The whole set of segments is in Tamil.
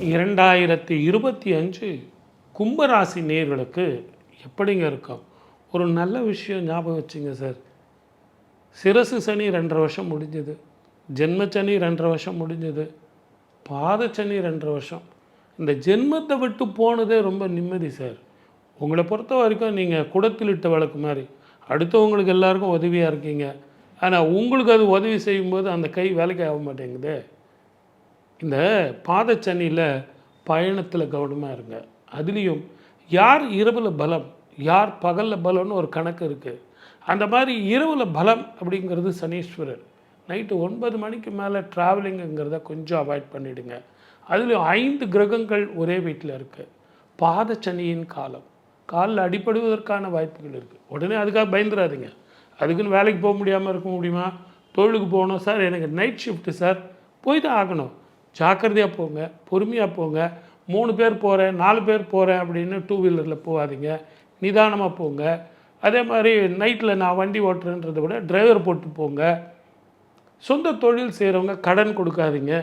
இரண்டாயிரத்தி இருபத்தி அஞ்சு கும்பராசி நேர்களுக்கு எப்படிங்க இருக்கும்? ஒரு நல்ல விஷயம் ஞாபகம் வச்சுங்க சார் சிரசு சனி ரெண்டரை வருஷம் முடிஞ்சது. ஜென்ம சனி ரெண்டரை வருஷம் முடிஞ்சது. பாத சனி ரெண்டரை வருஷம். இந்த ஜென்மத்தை விட்டு போனதே ரொம்ப நிம்மதி சார் உங்களை பொறுத்த வரைக்கும் நீங்கள் குடத்திலிட்ட வழக்கு மாதிரி. அடுத்தவங்களுக்கு எல்லாருக்கும் உதவியாக இருக்கீங்க. ஆனால் உங்களுக்கு அது உதவி செய்யும்போது அந்த கை வேலைக்கு ஆக மாட்டேங்குதே. இந்த பாதச்சனியில் பயணத்தில் கவனமாக இருங்க. அதுலேயும் யார் இரவில் பலம் யார் பகலில் பலம்னு ஒரு கணக்கு இருக்குது அந்த மாதிரி இரவில் பலம் அப்படிங்கிறது சனீஸ்வரர். நைட்டு ஒன்பது மணிக்கு மேலே ட்ராவலிங்குங்கிறத கொஞ்சம் அவாய்ட் பண்ணிவிடுங்க அதுலேயும் ஐந்து கிரகங்கள் ஒரே வீட்டில் இருக்குது பாதச்சனியின் காலம். காலில் அடிபடுவதற்கான வாய்ப்புகள் இருக்குது உடனே அதுக்காக பயந்துடாதீங்க அதுக்குன்னு வேலைக்கு போக முடியாமல் இருக்க முடியுமா? தொழிலுக்கு போகணும் சார். எனக்கு நைட் ஷிஃப்ட்டு சார். போய் தான் ஆகணும். ஜாக்கிரதையாக போங்க பொறுமையாக போங்க. மூணு பேர் போகிறேன் நாலு பேர் போகிறேன் அப்படின்னு டூ வீலரில் போகாதீங்க. நிதானமாக போங்க. அதே மாதிரி நைட்டில் நான் வண்டி ஓட்டுறேன்றதை விட டிரைவர் போட்டு போங்க. சொந்த தொழில் செய்கிறவங்க கடன் கொடுக்காதீங்க.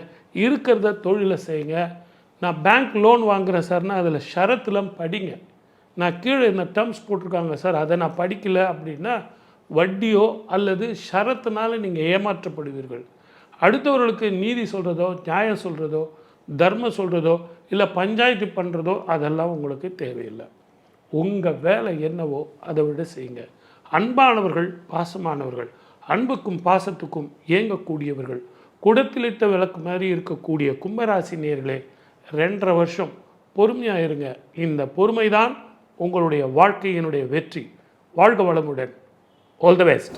இருக்கிறத தொழிலை செய்யுங்க. நான் பேங்க் லோன் வாங்குகிறேன் சார்னா அதில் ஷரத்துலாம் படிங்க. நான் கீழே இந்த டேர்ம்ஸ் போட்டிருக்காங்க சார் அதை நான் படிக்கல அப்படின்னா வட்டியோ அல்லது ஷரத்துனால நீங்கள் ஏமாற்றப்படுவீர்கள். அடுத்தவர்களுக்கு நீதி சொல்கிறதோ நியாயம் சொல்கிறதோ தர்மம் சொல்கிறதோ இல்லை பஞ்சாயத்து பண்ணுறதோ அதெல்லாம் உங்களுக்கு தேவையில்லை. உங்கள் வேலை என்னவோ அதை விட செய்யுங்க. அன்பானவர்கள் பாசமானவர்கள் அன்புக்கும் பாசத்துக்கும் இயங்கக்கூடியவர்கள் குடத்திலிட்ட விளக்கு மாதிரி இருக்கக்கூடிய கும்பராசி நேர்களே ரெண்டரை வருஷம் பொறுமையாக இருங்க. இந்த பொறுமை தான் உங்களுடைய வாழ்க்கையினுடைய வெற்றி. வாழ்க வளமுடன். All the best